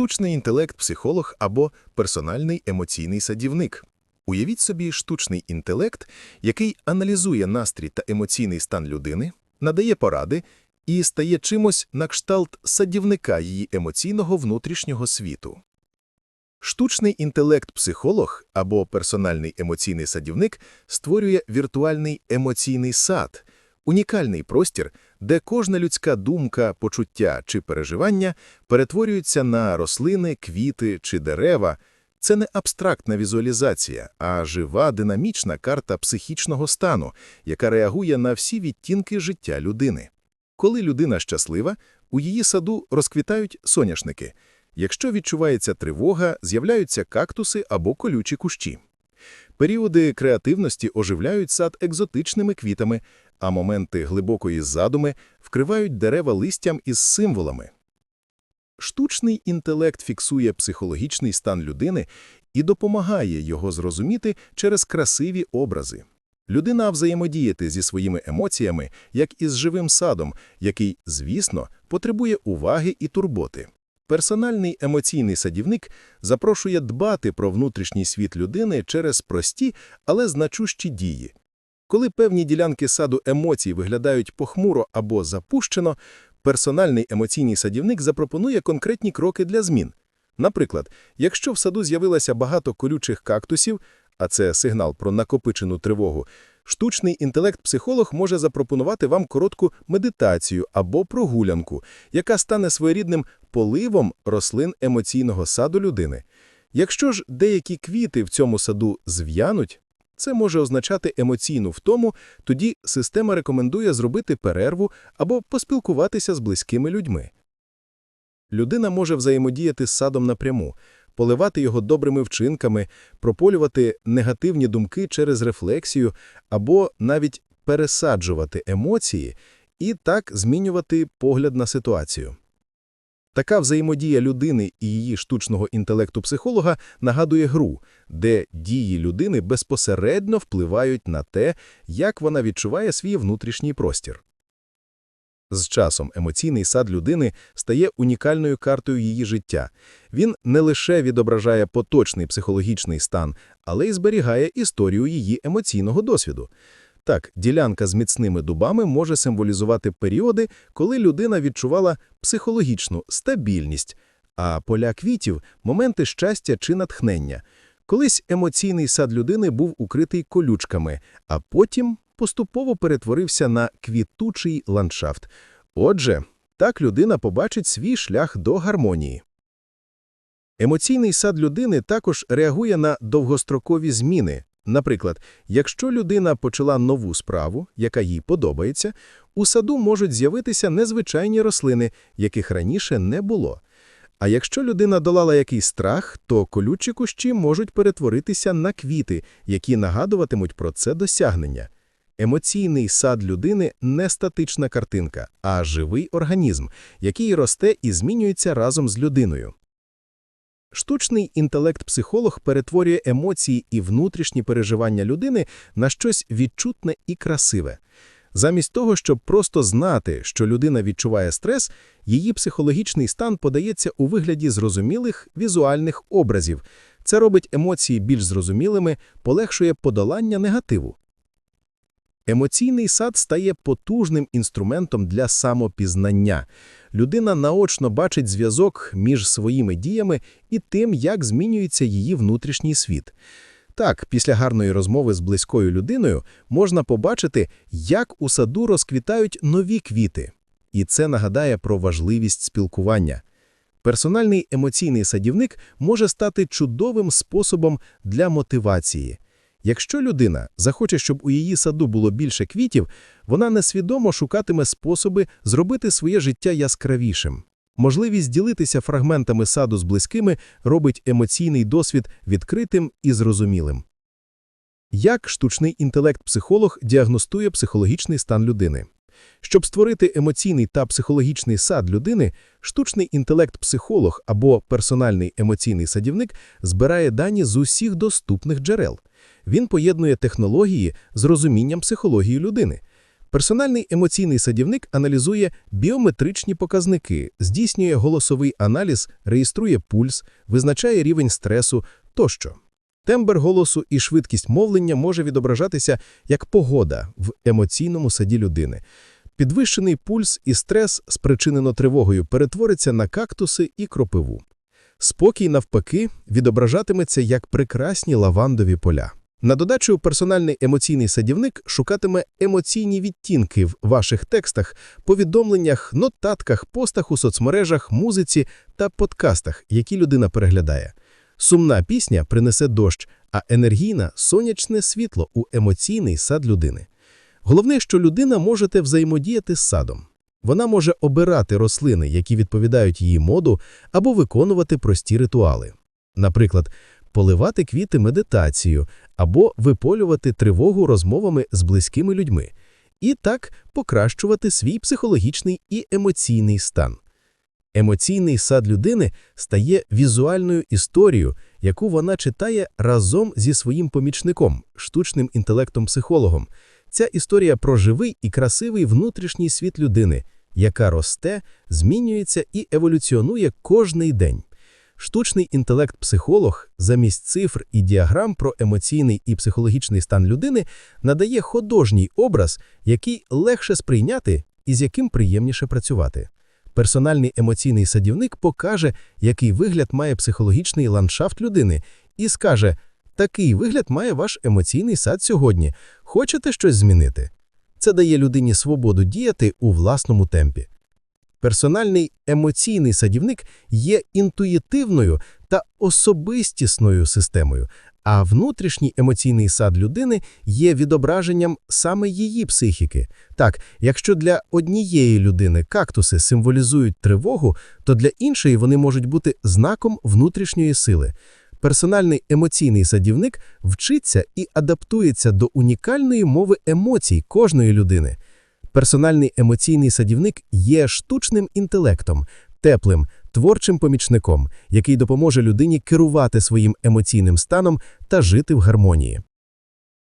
штучний інтелект-психолог або персональний емоційний садівник. Уявіть собі штучний інтелект, який аналізує настрій та емоційний стан людини, надає поради і стає чимось на кшталт садівника її емоційного внутрішнього світу. Штучний інтелект-психолог або персональний емоційний садівник створює віртуальний емоційний сад, унікальний простір, де кожна людська думка, почуття чи переживання перетворюються на рослини, квіти чи дерева. Це не абстрактна візуалізація, а жива динамічна карта психічного стану, яка реагує на всі відтінки життя людини. Коли людина щаслива, у її саду розквітають соняшники. Якщо відчувається тривога, з'являються кактуси або колючі кущі. Періоди креативності оживляють сад екзотичними квітами, а моменти глибокої задуми вкривають дерева листям із символами. Штучний інтелект фіксує психологічний стан людини і допомагає його зрозуміти через красиві образи. Людина взаємодіяти зі своїми емоціями, як із живим садом, який, звісно, потребує уваги і турботи. Персональний емоційний садівник запрошує дбати про внутрішній світ людини через прості, але значущі дії. Коли певні ділянки саду емоцій виглядають похмуро або запущено, персональний емоційний садівник запропонує конкретні кроки для змін. Наприклад, якщо в саду з'явилося багато колючих кактусів, а це сигнал про накопичену тривогу, штучний інтелект-психолог може запропонувати вам коротку медитацію або прогулянку, яка стане своєрідним поливом рослин емоційного саду людини. Якщо ж деякі квіти в цьому саду зв'януть, це може означати емоційну втому, тоді система рекомендує зробити перерву або поспілкуватися з близькими людьми. Людина може взаємодіяти з садом напряму, поливати його добрими вчинками, прополювати негативні думки через рефлексію або навіть пересаджувати емоції і так змінювати погляд на ситуацію. Така взаємодія людини і її штучного інтелекту психолога нагадує гру, де дії людини безпосередньо впливають на те, як вона відчуває свій внутрішній простір. З часом емоційний сад людини стає унікальною картою її життя. Він не лише відображає поточний психологічний стан, але й зберігає історію її емоційного досвіду. Так, ділянка з міцними дубами може символізувати періоди, коли людина відчувала психологічну стабільність, а поля квітів – моменти щастя чи натхнення. Колись емоційний сад людини був укритий колючками, а потім поступово перетворився на квітучий ландшафт. Отже, так людина побачить свій шлях до гармонії. Емоційний сад людини також реагує на довгострокові зміни. Наприклад, якщо людина почала нову справу, яка їй подобається, у саду можуть з'явитися незвичайні рослини, яких раніше не було. А якщо людина долала якийсь страх, то колючі кущі можуть перетворитися на квіти, які нагадуватимуть про це досягнення. Емоційний сад людини не статична картинка, а живий організм, який росте і змінюється разом з людиною. Штучний інтелект-психолог перетворює емоції і внутрішні переживання людини на щось відчутне і красиве. Замість того, щоб просто знати, що людина відчуває стрес, її психологічний стан подається у вигляді зрозумілих візуальних образів. Це робить емоції більш зрозумілими, полегшує подолання негативу. Емоційний сад стає потужним інструментом для самопізнання. Людина наочно бачить зв'язок між своїми діями і тим, як змінюється її внутрішній світ. Так, після гарної розмови з близькою людиною можна побачити, як у саду розквітають нові квіти. І це нагадає про важливість спілкування. Персональний емоційний садівник може стати чудовим способом для мотивації. Якщо людина захоче, щоб у її саду було більше квітів, вона несвідомо шукатиме способи зробити своє життя яскравішим. Можливість ділитися фрагментами саду з близькими робить емоційний досвід відкритим і зрозумілим. Як штучний інтелект-психолог діагностує психологічний стан людини? Щоб створити емоційний та психологічний сад людини, штучний інтелект-психолог або персональний емоційний садівник збирає дані з усіх доступних джерел. Він поєднує технології з розумінням психології людини. Персональний емоційний садівник аналізує біометричні показники, здійснює голосовий аналіз, реєструє пульс, визначає рівень стресу тощо. Тембр голосу і швидкість мовлення може відображатися як погода в емоційному саді людини. Підвищений пульс і стрес, спричинено тривогою, перетвориться на кактуси і кропиву. Спокій, навпаки, відображатиметься як прекрасні лавандові поля. На додачу персональний емоційний садівник шукатиме емоційні відтінки в ваших текстах, повідомленнях, нотатках, постах у соцмережах, музиці та подкастах, які людина переглядає. Сумна пісня принесе дощ, а енергійна – сонячне світло у емоційний сад людини. Головне, що людина може взаємодіяти з садом. Вона може обирати рослини, які відповідають її моду, або виконувати прості ритуали. Наприклад, поливати квіти медитацією або виполювати тривогу розмовами з близькими людьми. І так покращувати свій психологічний і емоційний стан. Емоційний сад людини стає візуальною історією, яку вона читає разом зі своїм помічником, штучним інтелектом-психологом. Ця історія про живий і красивий внутрішній світ людини, яка росте, змінюється і еволюціонує кожний день. Штучний інтелект-психолог замість цифр і діаграм про емоційний і психологічний стан людини надає художній образ, який легше сприйняти і з яким приємніше працювати. Персональний емоційний садівник покаже, який вигляд має психологічний ландшафт людини, і скаже, такий вигляд має ваш емоційний сад сьогодні. Хочете щось змінити? Це дає людині свободу діяти у власному темпі. Персональний емоційний садівник є інтуїтивною та особистісною системою, а внутрішній емоційний сад людини є відображенням саме її психіки. Так, якщо для однієї людини кактуси символізують тривогу, то для іншої вони можуть бути знаком внутрішньої сили. Персональний емоційний садівник вчиться і адаптується до унікальної мови емоцій кожної людини. Персональний емоційний садівник є штучним інтелектом, теплим, творчим помічником, який допоможе людині керувати своїм емоційним станом та жити в гармонії.